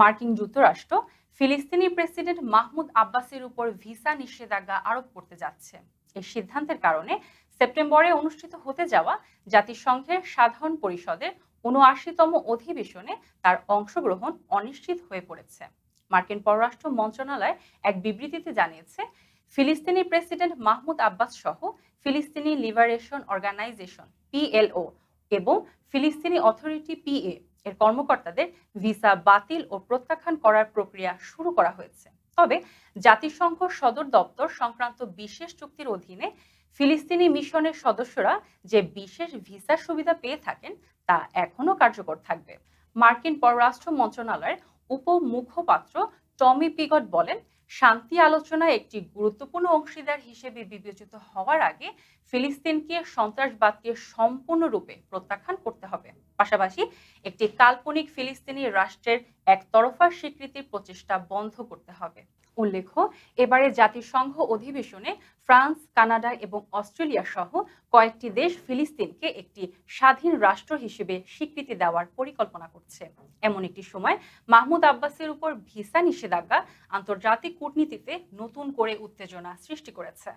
মার্কিন যুক্তরাষ্ট্র ফিলিস্তিনি প্রেসিডেন্ট মাহমুদ আব্বাসের উপর ভিসা নিষেধাজ্ঞা আরোপ করতে যাচ্ছে। এই সিদ্ধান্তের কারণে সেপ্টেম্বরে অনুষ্ঠিত হতে যাওয়া জাতিসংঘের সাধারণ পরিষদের উনআশিতম অধিবেশনে তার অংশগ্রহণ অনিশ্চিত হয়ে পড়েছে। মার্কিন পররাষ্ট্র মন্ত্রণালয় এক বিবৃতিতে জানিয়েছে, ফিলিস্তিনি প্রেসিডেন্ট মাহমুদ আব্বাস সহ ফিলিস্তিনি লিবারেশন অর্গানাইজেশন, পিএলও, এবং ফিলিস্তিনি অথরিটি, পিএ এর কর্মকর্তাদের ভিসা বাতিল ও প্রত্যাখ্যান করার প্রক্রিয়া শুরু করা হয়েছে। তবে জাতিসংঘ সদর দপ্তর সংক্রান্ত বিশেষ চুক্তির অধীনে ফিলিস্তিনি মিশনের সদস্যরা যে বিশেষ ভিসা সুবিধা পেয়ে থাকেন, তা এখনও কার্যকর থাকবে। মার্কিন পররাষ্ট্র মন্ত্রণালয়ের উপমুখপাত্র টমি পিগট বলেন, শান্তি আলোচনায় একটি গুরুত্বপূর্ণ অংশীদার হিসেবে বিবেচিত হওয়ার আগে ফিলিস্তিনকে সন্ত্রাসবাদকে সম্পূর্ণরূপে প্রত্যাখ্যান করতে হবে। পাশাপাশি একটি কাল্পনিক ফিলিস্তিনি রাষ্ট্রের একতরফা স্বীকৃতির প্রচেষ্টা বন্ধ করতে হবে। উল্লেখ্য এবারে জাতিসংঘ অধিবেশনে ফ্রান্স, কানাডা এবং অস্ট্রেলিয়া সহ কয়েকটি দেশ ফিলিস্তিনকে একটি স্বাধীন রাষ্ট্র হিসেবে স্বীকৃতি দেওয়ার পরিকল্পনা করছে। এমন একটি সময় মাহমুদ আব্বাসের উপর ভিসা নিষেধাজ্ঞা আন্তর্জাতিক কূটনীতিতে নতুন করে উত্তেজনা সৃষ্টি করেছে।